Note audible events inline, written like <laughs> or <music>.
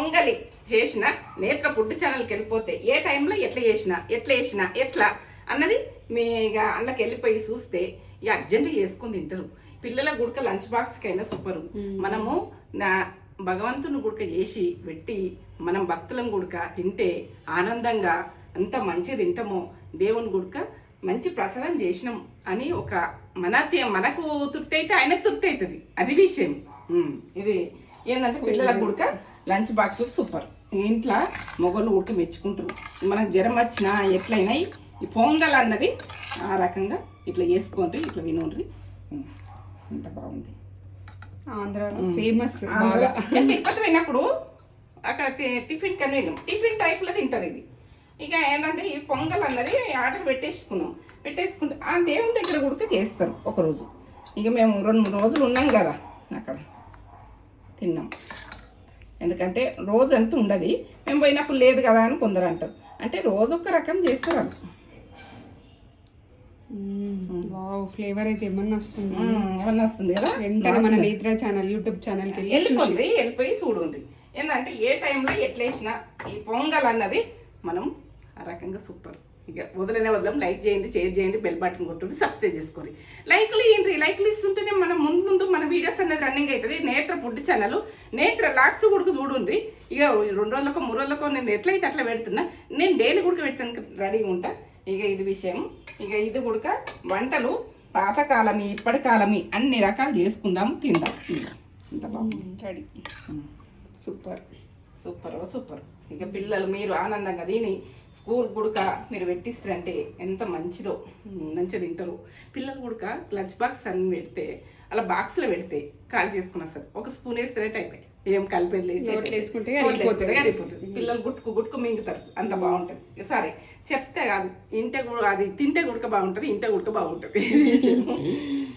పొంగలి చేసిన నేత్ర ఫుడ్ ఛానల్కి వెళ్ళిపోతే ఏ టైంలో ఎట్లా చేసిన ఎట్లా చేసిన ఎట్లా అన్నది మీ ఇక అందులోకి వెళ్ళిపోయి చూస్తే ఇక అర్జెంటుగా చేసుకుని తింటారు. పిల్లల గుడక లంచ్ బాక్స్కి అయినా సూపరు మనము నా భగవంతుని గుడక చేసి పెట్టి మనం భక్తులం గుడక తింటే ఆనందంగా అంత మంచి తింటామో దేవుని గుడక మంచి ప్రసాదం చేసినాం అని ఒక మన మనకు తృప్తి అయితే ఆయనకు తృప్తి అవుతుంది. అది విషయం. ఇది ఏంటంటే పిల్లల గుడక లంచ్ బాక్స్ సూపర్. ఇంట్లో మొగలు ఉడక మెచ్చుకుంటారు మనకు జ్వరం వచ్చినా ఎట్లయినా ఈ పొంగల్ అన్నది ఆ రకంగా ఇట్లా చేసుకోండి ఇట్లా ఉమ్, ఎంత బాగుంది. ఆంధ్రాలో ఫేమస్ బాగా. తిరుపతి పోయినప్పుడు అక్కడ టిఫిన్ కని వెళ్ళాం. టిఫిన్ టైప్లో తింటారు ఇది. ఇక ఏంటంటే ఈ పొంగల్ అన్నది ఆర్డర్ పెట్టేసుకున్నాం. పెట్టేసుకుంటే ఆ దేవుని దగ్గర కూడా చేస్తారు ఒకరోజు. ఇక మేము రెండు మూడు రోజులు ఉన్నాం కదా అక్కడ. తిన్నాం. ఎందుకంటే రోజు అంతా ఉండదు. మేము పోయినప్పుడు లేదు కదా అని కొందరు అంటారు. అంటే రోజు ఒక రకం చేస్తారు ఫ్లేవర్ అయితే ఏమన్నా వస్తుంది? ఏమన్నా వస్తుంది కదా? వెంటనే మన నేత్ర ఛానల్ యూట్యూబ్ ఛానల్కి వెళ్ళి వెళ్ళిపోండి వెళ్ళిపోయి చూడండి. ఏంటంటే ఏ టైంలో ఎట్లా వేసినా ఈ పొంగల్ అన్నది మనం ఆ రకంగా సూపర్. ఇక వదిలేనే వదలం లైక్ చేయండి షేర్ చేయండి బెల్ బటన్ కొట్టుకుని సబ్స్క్రైబ్ చేసుకోండి. లైక్లు ఏంటి? లైక్లు ఇస్తుంటేనే మనం అనేది రన్నింగ్ అవుతుంది. నేత్ర ఫుడ్ ఛానల్. నేత్ర లాక్స్ కూడా చూడండి ఇక రెండు రోజులకో మూడు రోజులకో నేను ఎట్లయితే అట్లా పెడుతున్నా నేను డైలీ కూడా పెడతాను రెడీగా ఉంటా. ఇక ఇది విషయం. ఇక ఇది కూడా వంటలు పాతకాలమి ఇప్పటి కాలమి అన్ని రకాలు చేసుకుందాం తిందాం. ఇంత బాగుంది. రెడీ. సూపర్. Super super. ఇక పిల్లలు మీరు ఆనందంగా తిని స్కూల్ గుడక మీరు పెట్టిస్తారంటే ఎంత మంచిదో. మంచిగా తింటారు. పిల్లలు గుడక లంచ్ బాక్స్ అన్ని పెడితే అలా బాక్స్లో పెడితే కాల్ చేసుకుని వస్తారు ఒక స్పూన్ వేస్తారంటే అయిపోయి ఏం కలిపేది లేదు. పిల్లలు గుట్టుకు గుట్టుకు మింగుతారు. అంత బాగుంటుంది. సరే చెప్తే కాదు. ఇంటే అది తింటే గుడక బాగుంటుంది ఇంటే గుడక బాగుంటుంది. <laughs>